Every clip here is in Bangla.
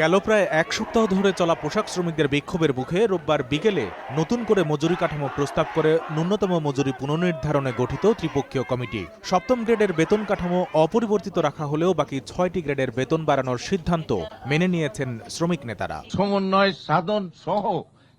গেল প্রায় এক সপ্তাহ ধরে চলা পোশাক শ্রমিকদের বিক্ষোভের মুখে রোববার বিকেলে নতুন করে মজুরি কাঠামো প্রস্তাব করে ন্যূনতম মজুরি পুনর্নির্ধারণে গঠিত ত্রিপক্ষীয় কমিটি। সপ্তম গ্রেডের বেতন কাঠামো অপরিবর্তিত রাখা হলেও বাকি ছয়টি গ্রেডের বেতন বাড়ানোর সিদ্ধান্ত মেনে নিয়েছেন শ্রমিক নেতারা। সমন্বয় সাধন সহ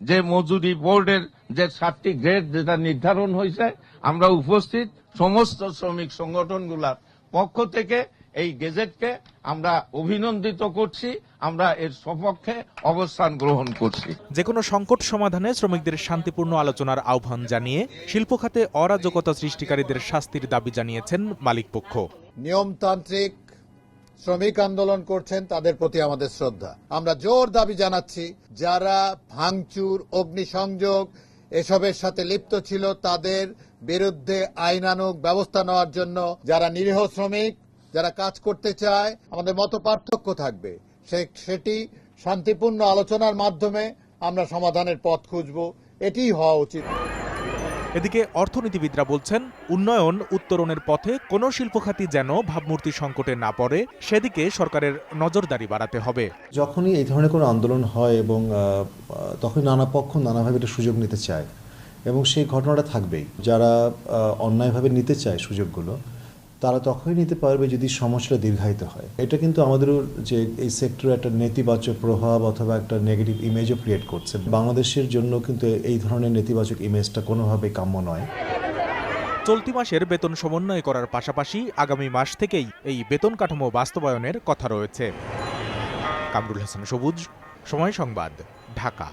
যে মজুরি বোর্ডের যে সাতটি গ্রেড যেটা নির্ধারণ হয়েছে, আমরা উপস্থিত সমস্ত শ্রমিক সংগঠনগুলার পক্ষ থেকে এই গেজেটকে আমরা অভিনন্দিত করছি আমরা এর সপক্ষে অবস্থান গ্রহণ করছি। যে কোনো সংকট সমাধানে শ্রমিকদের শান্তিপূর্ণ আলোচনার আহ্বান জানিয়ে শিল্প খাতে অরাজকতা সৃষ্টিকারীদের শাস্তির দাবি জানিয়েছেন মালিকপক্ষ নিয়মতান্ত্রিক শ্রমিক আন্দোলন করছেন তাদের প্রতি আমাদের শ্রদ্ধা। আমরা জোর দাবি জানাচ্ছি যারা ভাঙচুর অগ্নিসংযোগ এসবের সাথে লিপ্ত ছিল তাদের বিরুদ্ধে আইনানুগ ব্যবস্থা নেওয়ার জন্য যারা নিরীহ শ্রমিক যারা কাজ করতে চায় আমাদের মত পার্থক্য থাকবে। সে- সেটি শান্তিপূর্ণ আলোচনার মাধ্যমে আমরা সমাধানের পথ খুঁজব। এটিই হওয়া উচিত। এদিকে অর্থনীতিবিদরা বলছেন উন্নয়ন উত্তরণের পথে কোনো শিল্পখাতি যেন ভাবমূর্তি সংকটে না পড়ে সেদিকে সরকারের নজরদারি বাড়াতে হবে। যখনই এই ধরনের কোনো আন্দোলন হয় এবং আহ, আহ, নানা পক্ষ নানাভাবে এটা সুযোগ নিতে চায় এবং সেই ঘটনাটা থাকবেই। যারা আহ, অন্যায়ভাবে নিতে চায় সুযোগগুলো তারা তখনই নিতে পারবে যদি সমস্যাটা দীর্ঘায়িত হয়। এটা কিন্তু আমাদেরও যে এই সেক্টরে একটা নেতিবাচক প্রভাব অথবা একটা নেগেটিভ ইমেজও ক্রিয়েট করছে। বাংলাদেশের জন্য কিন্তু এই ধরনের নেতিবাচক ইমেজটা কোনোভাবেই কাম্য নয়। চলতি মাসের বেতন সমন্বয় করার পাশাপাশি আগামী মাস থেকেই এই বেতন কাঠামো বাস্তবায়নের কথা রয়েছে। কামরুল হাসান সবুজ, সময় সংবাদ, ঢাকা।